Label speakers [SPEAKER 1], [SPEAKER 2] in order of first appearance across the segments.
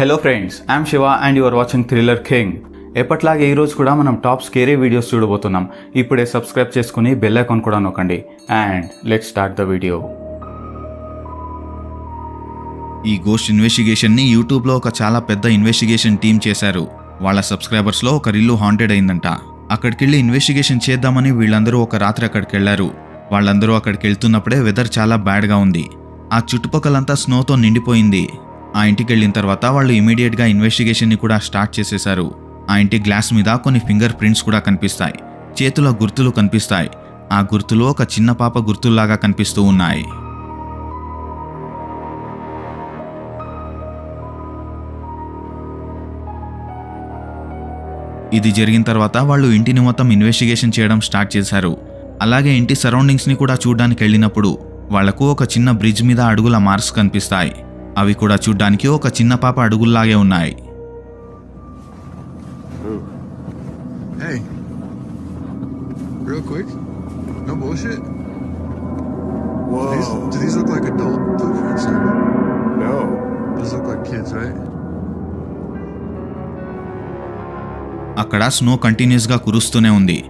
[SPEAKER 1] Hello friends I'm Shiva and your watching thriller king ఎప్పట్లాగే ఈరోజు కూడా మనం టాప్ స్కేరీ వీడియోస్ చూడబోతున్నాం. ఇప్పుడే సబ్స్క్రైబ్ చేసుకుని బెల్ ఐకాన్ కూడా నొక్కండి. And let start the video
[SPEAKER 2] ఈ గోస్ట్ ఇన్వెస్టిగేషన్ని యూట్యూబ్లో ఒక చాలా పెద్ద ఇన్వెస్టిగేషన్ టీం చేశారు. వాళ్ళ సబ్స్క్రైబర్స్లో ఒక రిల్లు హాంటెడ్ అయిందంట. అక్కడికెళ్ళి ఇన్వెస్టిగేషన్ చేద్దామని వీళ్ళందరూ ఒక రాత్రి అక్కడికి వెళ్ళారు వాళ్ళందరూ అక్కడికి వెళ్తున్నప్పుడే వెదర్ చాలా బ్యాడ్గా ఉంది. ఆ చుట్టుపక్కలంతా స్నోతో నిండిపోయింది. ఆ ఇంటికి వెళ్ళిన తర్వాత వాళ్ళు ఇమీడియట్గా ఇన్వెస్టిగేషన్ని కూడా స్టార్ట్ చేసేశారు. ఆ ఇంటి గ్లాస్ మీద కొన్ని ఫింగర్ ప్రింట్స్ కూడా కనిపిస్తాయి. చేతుల గుర్తులు కనిపిస్తాయి. ఆ గుర్తులు ఒక చిన్న పాప గుర్తుల్లాగా కనిపిస్తూ ఉన్నాయి. ఇది జరిగిన తర్వాత వాళ్ళు ఇంటిని మొత్తం ఇన్వెస్టిగేషన్ చేయడం స్టార్ట్ చేశారు. అలాగే ఇంటి సరౌండింగ్స్ని కూడా చూడడానికి వెళ్ళినప్పుడు వాళ్ళకు ఒక చిన్న బ్రిడ్జ్ మీద అడుగుల మార్క్స్ కనిపిస్తాయి. అవి కూడా చూడ్డానికి ఒక చిన్న పాప అడుగుల్లాగే ఉన్నాయి? అక్కడ స్నో కంటిన్యూస్గా కురుస్తూనే ఉంది.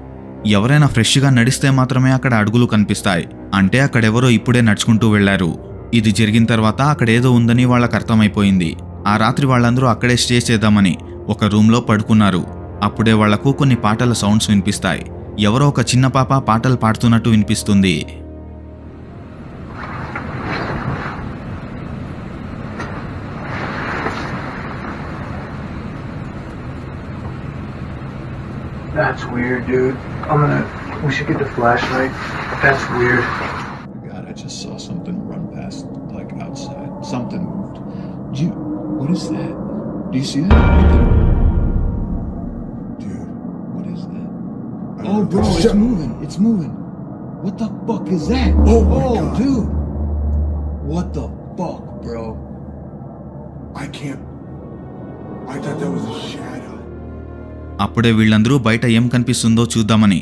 [SPEAKER 2] ఎవరైనా ఫ్రెష్గా నడిస్తే మాత్రమే అక్కడ అడుగులు కనిపిస్తాయి. అంటే అక్కడెవరో ఇప్పుడే నడుచుకుంటూ వెళ్ళారు ఇది జరిగిన తర్వాత అక్కడ ఏదో ఉందని వాళ్ళకి అర్థమైపోయింది ఆ రాత్రి వాళ్ళందరూ అక్కడే స్టే చేద్దామని ఒక రూమ్లో పడుకున్నారు అప్పుడే వాళ్ళకు కొన్ని పాటల సౌండ్స్ వినిపిస్తాయి ఎవరో ఒక చిన్న పాప పాటలు పాడుతున్నట్టు వినిపిస్తుంది
[SPEAKER 3] That's weird, dude. I'm gonna. We should get the flashlight. That's weird.
[SPEAKER 4] God, I just saw something Something moved. Do you, what is that? Do you see that? Dude, what is that? Oh,
[SPEAKER 5] know.
[SPEAKER 4] bro, it's
[SPEAKER 5] Shut-
[SPEAKER 4] moving. It's moving. What the fuck is that?
[SPEAKER 5] Oh my God.
[SPEAKER 4] dude. What the fuck, bro?
[SPEAKER 6] I can't. I thought that was a shadow.
[SPEAKER 2] అప్పుడే వీళ్ళందరూ బయట ఏం కనిపిస్తుందో చూద్దామని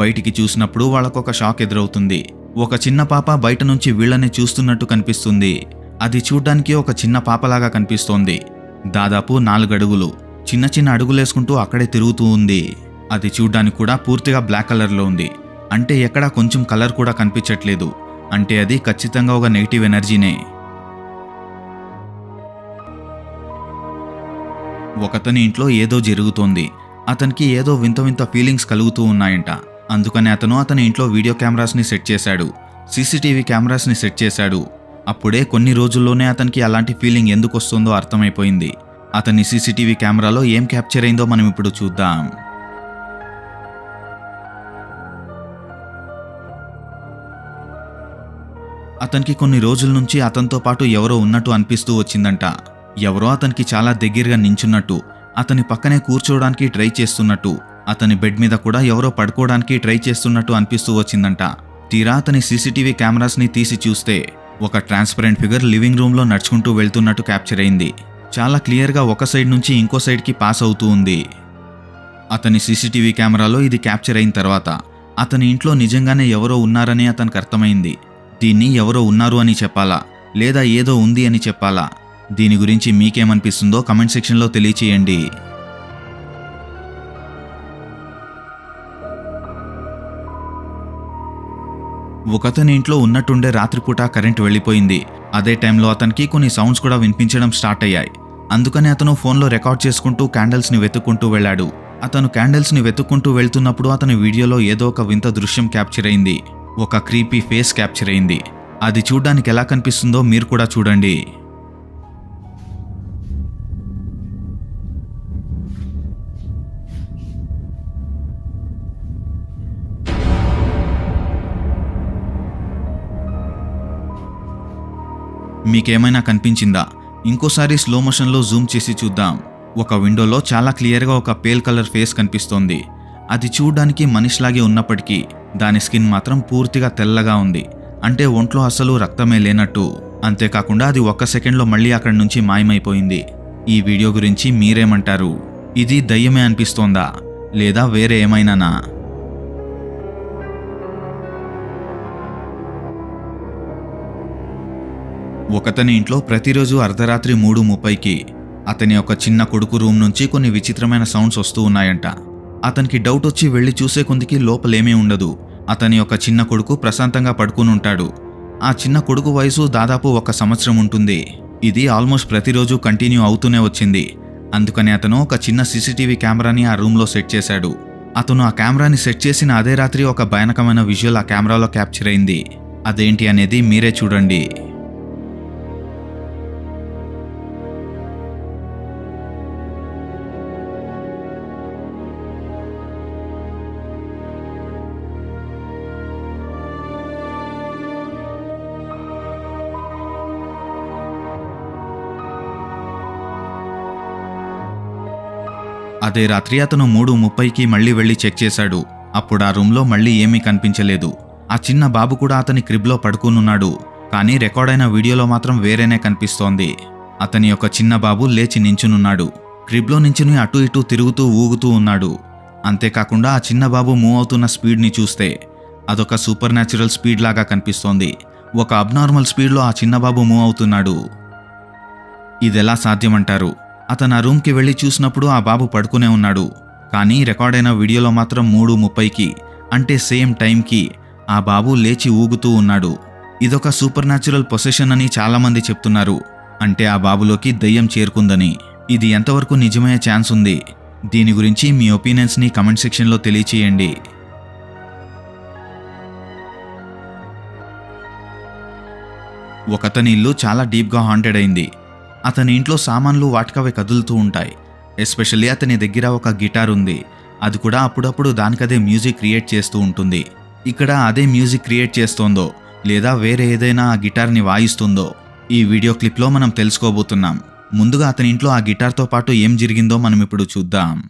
[SPEAKER 2] బయటికి చూసినప్పుడు వాళ్ళకొక shock ఎదురవుతుంది ఒక చిన్న పాప బయట నుంచి వీళ్ళని చూస్తున్నట్టు కనిపిస్తుంది అది చూడ్డానికి ఒక చిన్న పాపలాగా కనిపిస్తోంది. దాదాపు నాలుగు అడుగులు చిన్న చిన్న అడుగులేసుకుంటూ అక్కడే తిరుగుతూ ఉంది. అది చూడ్డానికి కూడా పూర్తిగా బ్లాక్ కలర్లో ఉంది. అంటే ఎక్కడా కొంచెం కలర్ కూడా కనిపించట్లేదు. అంటే అది ఖచ్చితంగా ఒక నెగిటివ్ ఎనర్జీనే. ఒకతని ఇంట్లో ఏదో జరుగుతోంది. అతనికి ఏదో వింత వింత ఫీలింగ్స్ కలుగుతూ ఉన్నాయంట. అందుకని అతను అతని ఇంట్లో వీడియో కెమెరాస్ని సెట్ చేశాడు. సీసీటీవీ కెమెరాస్ని సెట్ చేశాడు. అప్పుడే కొన్ని రోజుల్లోనే అతనికి అలాంటి ఫీలింగ్ ఎందుకు వస్తుందో అర్థమైపోయింది. అతని సీసీటీవీ కెమెరాలో ఏం క్యాప్చర్ అయిందో మనం ఇప్పుడు చూద్దాం. అతనికి కొన్ని రోజుల నుంచి అతనితో పాటు ఎవరో ఉన్నట్టు అనిపిస్తూ వచ్చిందంట. ఎవరో అతనికి చాలా దగ్గరగా నించున్నట్టు అతని పక్కనే కూర్చోవడానికి ట్రై చేస్తున్నట్టు అతని బెడ్ మీద కూడా ఎవరో పడుకోవడానికి ట్రై చేస్తున్నట్టు అనిపిస్తూ వచ్చిందంట. తీరా అతని సీసీటీవీ కెమెరాస్ని తీసి చూస్తే ఒక ట్రాన్స్పరెంట్ ఫిగర్ లివింగ్ రూమ్లో నడుచుకుంటూ వెళ్తున్నట్టు క్యాప్చర్ అయింది. చాలా క్లియర్గా ఒక సైడ్ నుంచి ఇంకో సైడ్కి పాస్ అవుతూ ఉంది. అతని సీసీటీవీ కెమెరాలో ఇది క్యాప్చర్ అయిన తర్వాత అతని ఇంట్లో నిజంగానే ఎవరో ఉన్నారని అతనికి అర్థమైంది. దీన్ని ఎవరో ఉన్నారు అని చెప్పాలా? లేదా ఏదో ఉంది అని చెప్పాలా? దీని గురించి మీకేమనిపిస్తుందో కమెంట్ సెక్షన్లో తెలియచేయండి. ఒకతని ఇంట్లో ఉన్నట్టుండే రాత్రిపూట కరెంట్ వెళ్ళిపోయింది. అదే టైంలో అతనికి కొన్ని సౌండ్స్ కూడా వినిపించడం స్టార్ట్ అయ్యాయి. అందుకని అతను ఫోన్లో రికార్డ్ చేసుకుంటూ క్యాండిల్స్ని వెతుక్కుంటూ వెళ్ళాడు. అతను క్యాండిల్స్ని వెతుక్కుంటూ వెళ్తున్నప్పుడు అతని వీడియోలో ఏదో ఒక వింత దృశ్యం క్యాప్చర్ అయింది. ఒక క్రీపీ ఫేస్ క్యాప్చర్ అయింది. అది చూడ్డానికి ఎలా కనిపిస్తుందో మీరు కూడా చూడండి. మీకేమైనా కనిపించిందా? ఇంకోసారి స్లో మోషన్లో జూమ్ చేసి చూద్దాం. ఒక విండోలో చాలా క్లియర్గా ఒక పేల్ కలర్ ఫేస్ కనిపిస్తోంది. అది చూడ్డానికి మనిషిలాగే ఉన్నప్పటికీ దాని స్కిన్ మాత్రం పూర్తిగా తెల్లగా ఉంది. అంటే ఒంట్లో అసలు రక్తమే లేనట్టు. అంతేకాకుండా అది ఒక్క సెకండ్లో మళ్ళీ అక్కడి నుంచి మాయమైపోయింది. ఈ వీడియో గురించి మీరేమంటారు? ఇది దయ్యమే అనిపిస్తోందా? లేదా వేరే ఏమైనానా? ఒకతని ఇంట్లో ప్రతిరోజు అర్ధరాత్రి మూడు ముప్పైకి అతని ఒక చిన్న కొడుకు రూమ్ నుంచి కొన్ని విచిత్రమైన సౌండ్స్ వస్తూ ఉన్నాయంట. అతనికి డౌట్ వచ్చి వెళ్ళి చూసే కొందికి లోపలేమీ ఉండదు. అతని ఒక చిన్న కొడుకు ప్రశాంతంగా పడుకుని ఉంటాడు. ఆ చిన్న కొడుకు వయసు దాదాపు ఒక సంవత్సరం ఉంటుంది. ఇది ఆల్మోస్ట్ ప్రతిరోజు కంటిన్యూ అవుతూనే వచ్చింది. అందుకని అతను ఒక చిన్న సీసీటీవీ కెమెరాని ఆ రూమ్లో సెట్ చేశాడు. అతను ఆ కెమెరాని సెట్ చేసిన అదే రాత్రి ఒక భయానకమైన విజువల్ ఆ కెమెరాలో క్యాప్చర్ అయింది. అదేంటి అనేది మీరే చూడండి. అదే రాత్రి అతను మూడు ముప్పైకి మళ్ళీ వెళ్ళి చెక్ చేశాడు. అప్పుడు ఆ రూమ్లో మళ్ళీ ఏమీ కనిపించలేదు. ఆ చిన్న బాబు కూడా అతని క్రిబ్లో పడుకునున్నాడు. కానీ రికార్డైన వీడియోలో మాత్రం వేరేనే కనిపిస్తోంది. అతని యొక్క చిన్న బాబు లేచి నించునున్నాడు. క్రిబ్లో నించుని అటు ఇటు తిరుగుతూ ఊగుతూ ఉన్నాడు. అంతేకాకుండా ఆ చిన్న బాబు మూవ్ అవుతున్న స్పీడ్ని చూస్తే అదొక సూపర్ న్యాచురల్ స్పీడ్ లాగా కనిపిస్తోంది. ఒక అబ్నార్మల్ స్పీడ్లో ఆ చిన్న బాబు మూవ్ అవుతున్నాడు. ఇదెలా సాధ్యమంటారు? అతను ఆ రూమ్కి వెళ్ళి చూసినప్పుడు ఆ బాబు పడుకునే ఉన్నాడు. కానీ రికార్డైన వీడియోలో మాత్రం మూడు ముప్పైకి అంటే సేమ్ టైంకి ఆ బాబు లేచి ఊగుతూ ఉన్నాడు. ఇదొక సూపర్ న్యాచురల్ పొసెషన్ అని చాలామంది చెప్తున్నారు. అంటే ఆ బాబులోకి దయ్యం చేరుకుందని. ఇది ఎంతవరకు నిజమయ్యే ఛాన్స్ ఉంది? దీని గురించి మీ ఒపీనియన్స్ని కమెంట్ సెక్షన్లో తెలియచేయండి. ఒకతని ఇల్లు చాలా డీప్గా హాంటెడ్ అయింది. అతని ఇంట్లో సామాన్లు వాటికవే కదులుతూ ఉంటాయి. ఎస్పెషల్లీ అతని దగ్గర ఒక గిటార్ ఉంది. అది కూడా అప్పుడప్పుడు దానికదే మ్యూజిక్ క్రియేట్ చేస్తూ ఉంటుంది. ఇక్కడ అదే మ్యూజిక్ క్రియేట్ చేస్తోందో లేదా వేరే ఏదైనా ఆ గిటార్ని వాయిస్తుందో ఈ వీడియో క్లిప్లో మనం తెలుసుకోబోతున్నాం. ముందుగా అతని ఇంట్లో ఆ గిటార్తో పాటు ఏం జరిగిందో మనం ఇప్పుడు చూద్దాం.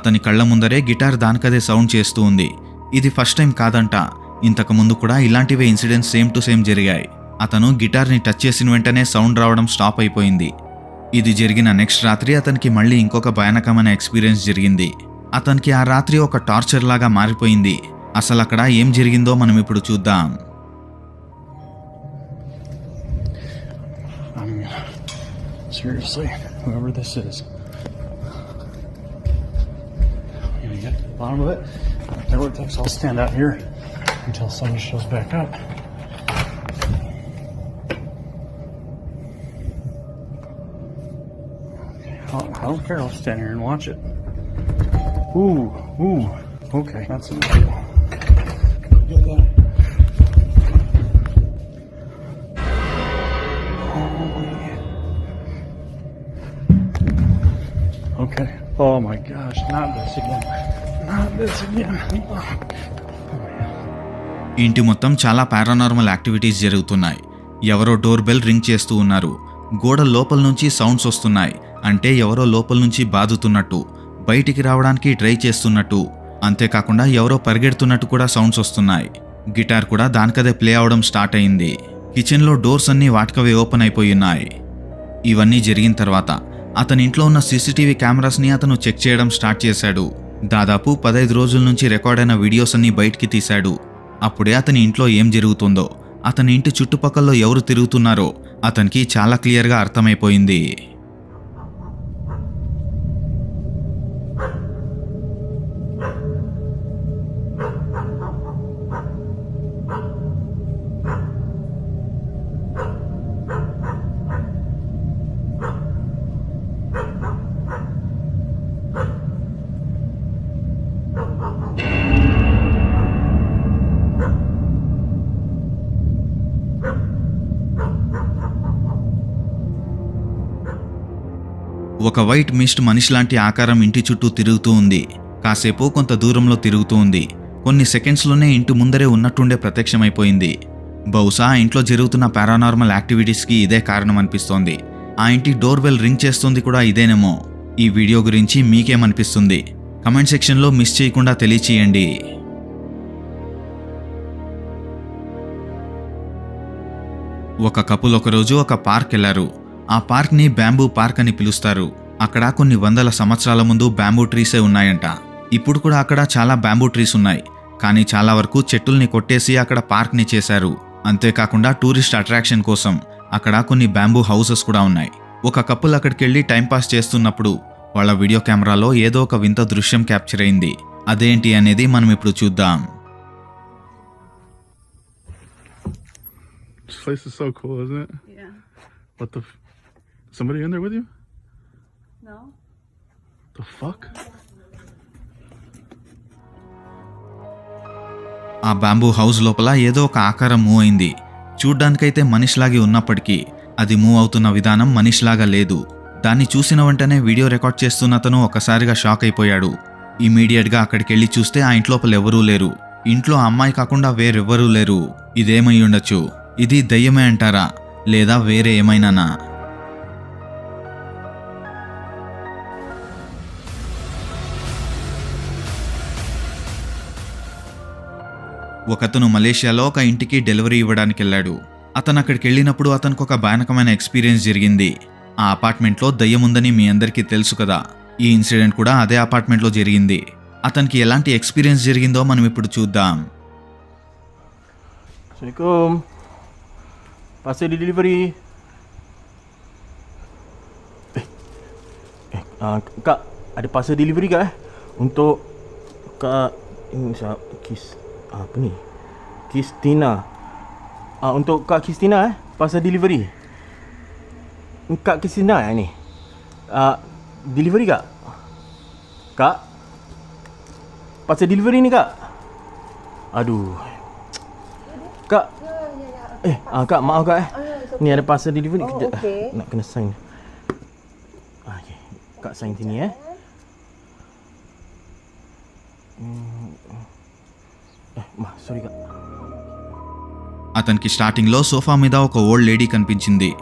[SPEAKER 2] అతని కళ్ళ ముందరే గిటార్ దానికదే సౌండ్ చేస్తూ ఉంది. ఇది ఫస్ట్ టైం కాదంట. ఇంతకు ముందు కూడా ఇలాంటివే ఇన్సిడెంట్స్ సేమ్ టు సేమ్ జరిగాయి. అతను గిటార్ని టచ్ చేసిన వెంటనే సౌండ్ రావడం స్టాప్ అయిపోయింది. ఇది జరిగిన నెక్స్ట్ రాత్రి అతనికి మళ్ళీ ఇంకొక భయానకమైన ఎక్స్పీరియన్స్ జరిగింది. అతనికి ఆ రాత్రి ఒక టార్చర్ లాగా మారిపోయింది. అసలు అక్కడ ఏం జరిగిందో మనం ఇప్పుడు చూద్దాం.
[SPEAKER 7] Seriously, whoever this is, bottom of it. It takes, I'll stand out here until somebody shows back up. Don't, I don't care. I'll stand here and watch it. Ooh, ooh. Okay, that's enough. Get that. Okay. Oh my gosh, not this again.
[SPEAKER 2] ఇంటి మొత్తం చాలా paranormal activities జరుగుతున్నాయి. ఎవరో door bell ring చేస్తూ ఉన్నారు. గోడ లోపల నుంచి సౌండ్స్ వస్తున్నాయి. అంటే ఎవరో లోపల నుంచి బాదుతున్నట్టు బయటికి రావడానికి ట్రై చేస్తున్నట్టు. అంతేకాకుండా ఎవరో పరిగెడుతున్నట్టు కూడా సౌండ్స్ వస్తున్నాయి. గిటార్ కూడా దానికదే ప్లే అవడం స్టార్ట్ అయింది. కిచెన్లో డోర్స్ అన్నీ వాటికవే ఓపెన్ అయిపోయి ఉన్నాయి. ఇవన్నీ జరిగిన తర్వాత అతని ఇంట్లో ఉన్న సీసీటీవీ కెమెరాస్ని అతను చెక్ చేయడం స్టార్ట్ చేశాడు. దాదాపు పదైదు రోజుల నుంచి రికార్డైన వీడియోస్ అన్ని బయటికి తీశాడు. అప్పుడే అతని ఇంట్లో ఏం జరుగుతుందో అతని ఇంటి చుట్టుపక్కల ఎవరు తిరుగుతున్నారో అతనికి చాలా క్లియర్గా అర్థమైపోయింది. ఒక వైట్ మిస్ట్ మనిషిలాంటి ఆకారం ఇంటి చుట్టూ తిరుగుతూ ఉంది. కాసేపు కొంత దూరంలో తిరుగుతూ ఉంది. కొన్ని సెకండ్స్లోనే ఇంటి ముందరే ఉన్నట్టుండే ప్రత్యక్షమైపోయింది. బహుశా ఇంట్లో జరుగుతున్న పారానార్మల్ యాక్టివిటీస్కి ఇదే కారణం అనిపిస్తోంది ఆ ఇంటి డోర్ బెల్ రింగ్ చేస్తుంది కూడా ఇదేనేమో. ఈ వీడియో గురించి మీకేమనిపిస్తుంది? కమెంట్ సెక్షన్లో మిస్ చేయకుండా తెలియచేయండి. ఒక కపుల్ ఒకరోజు ఒక పార్క్ వెళ్ళారు ఆ పార్క్ని బ్యాంబూ పార్క్ అని పిలుస్తారు అక్కడ కొన్ని వందల సంవత్సరాల ముందు బ్యాంబూ ట్రీసే ఉన్నాయంట ఇప్పుడు కూడా అక్కడ చాలా బ్యాంబూ ట్రీస్ ఉన్నాయి కానీ చాలా వరకు చెట్టుల్ని కొట్టేసి అక్కడ పార్క్ని చేశారు అంతేకాకుండా టూరిస్ట్ అట్రాక్షన్ కోసం అక్కడ కొన్ని బ్యాంబూ హౌసెస్ కూడా ఉన్నాయి ఒక కపుల్ అక్కడికి వెళ్ళి టైంపాస్ చేస్తున్నప్పుడు వాళ్ళ వీడియో కెమెరాలో ఏదో ఒక వింత దృశ్యం క్యాప్చర్ అయింది అదేంటి అనేది మనం ఇప్పుడు చూద్దాం
[SPEAKER 5] This place is so cool, isn't it?
[SPEAKER 8] Yeah.
[SPEAKER 5] What the? F- Somebody in there with you?
[SPEAKER 8] No?
[SPEAKER 5] The fuck?
[SPEAKER 2] ఆ బ్యాంబూ హౌస్ లోపల ఏదో ఒక ఆకారం మూవ్ అయింది. చూడ్డానికైతే మనిషిలాగే ఉన్నప్పటికీ అది మూవ్ అవుతున్న విధానం మనిషిలాగా లేదు. దాన్ని చూసిన వెంటనే వీడియో రికార్డ్ చేస్తున్న అతను ఒకసారిగా షాక్ అయిపోయాడు. ఇమీడియట్గా అక్కడికి వెళ్ళి చూస్తే ఆ ఇంట్లోపల ఎవరూ లేరు. ఇంట్లో అమ్మాయి కాకుండా వేరెవ్వరూ లేరు. ఇదేమై ఉండొచ్చు? ఇది దయ్యమే అంటారా? లేదా వేరే ఏమైనానా? ఒకతను మలేషియాలో ఒక ఇంటికి డెలివరీ ఇవ్వడానికి వెళ్ళాడు అతను అక్కడికి వెళ్ళినప్పుడు అతనికి ఒక భయానకమైన ఎక్స్పీరియన్స్ జరిగింది ఆ అపార్ట్మెంట్లో దయ్యముందని మీ అందరికీ తెలుసు కదా ఈ ఇన్సిడెంట్ కూడా అదే అపార్ట్మెంట్లో జరిగింది అతనికి ఎలాంటి ఎక్స్పీరియన్స్ జరిగిందో మనం ఇప్పుడు చూద్దాం
[SPEAKER 9] Assalamualaikum. Pasal delivery. Eh, eh uh, kak, ada pasal delivery kak eh? Untuk kak ini apa ni? Kristina. Ah untuk kak Kristina eh, pasal delivery. Kak Kristina eh ni. Ah delivery kak? Kak? Pasal delivery ni kak? Aduh, Kak. Eh, ah, Kak, maaf Kak eh. Ni ada parcel delivery
[SPEAKER 8] Oh,
[SPEAKER 9] kejap.
[SPEAKER 8] okey.
[SPEAKER 9] Nak kena sign. Ah, okay. Kak sign sini eh. Eh,
[SPEAKER 2] అతనికి స్టార్టింగ్లో sofa మీద ఒక old lady కనిపించింది.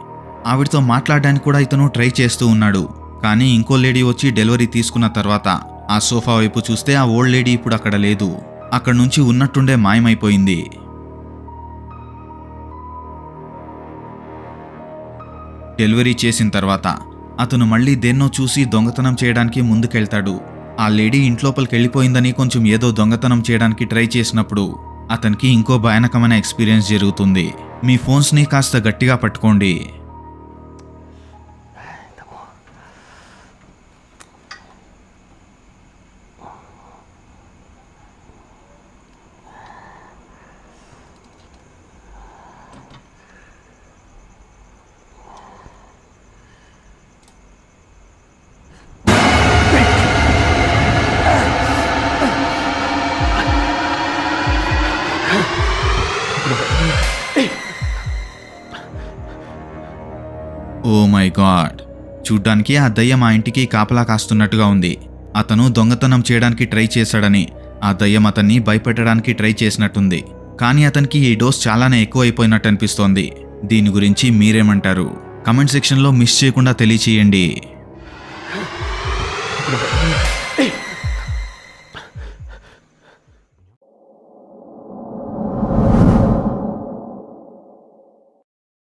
[SPEAKER 2] ఆవిడతో మాట్లాడడానికి కూడా ఇతను try చేస్తూ ఉన్నాడు. కానీ ఇంకో లేడీ వచ్చి డెలివరీ తీసుకున్న తర్వాత ఆ సోఫా వైపు చూస్తే ఆ ఓల్డ్ లేడీ ఇప్పుడు అక్కడ లేదు. అక్కడ నుంచి ఉన్నట్టుండే మాయమైపోయింది. డెలివరీ చేసిన తర్వాత అతను మళ్ళీ దేన్నో చూసి దొంగతనం చేయడానికి ముందుకెళ్తాడు. ఆ లేడీ ఇంట్లోపలికి వెళ్ళిపోయిందని కొంచెం ఏదో దొంగతనం చేయడానికి ట్రై చేసినప్పుడు అతనికి ఇంకో భయానకమైన ఎక్స్పీరియన్స్ జరుగుతుంది. మీ ఫోన్స్ని కాస్త గట్టిగా పట్టుకోండి. My God. చూడ్డానికి ఆ దయ్యం ఆ ఇంటికి కాపలా కాస్తున్నట్టుగా ఉంది. అతను దొంగతనం చేయడానికి ట్రై చేశాడని ఆ దయ్యం అతన్ని భయపెట్టడానికి ట్రై చేసినట్టుంది. కానీ అతనికి ఈ డోస్ చాలానే ఎక్కువైపోయినట్టు అనిపిస్తోంది. దీని గురించి మీరేమంటారు? కమెంట్ సెక్షన్లో మిస్ చేయకుండా తెలియచేయండి.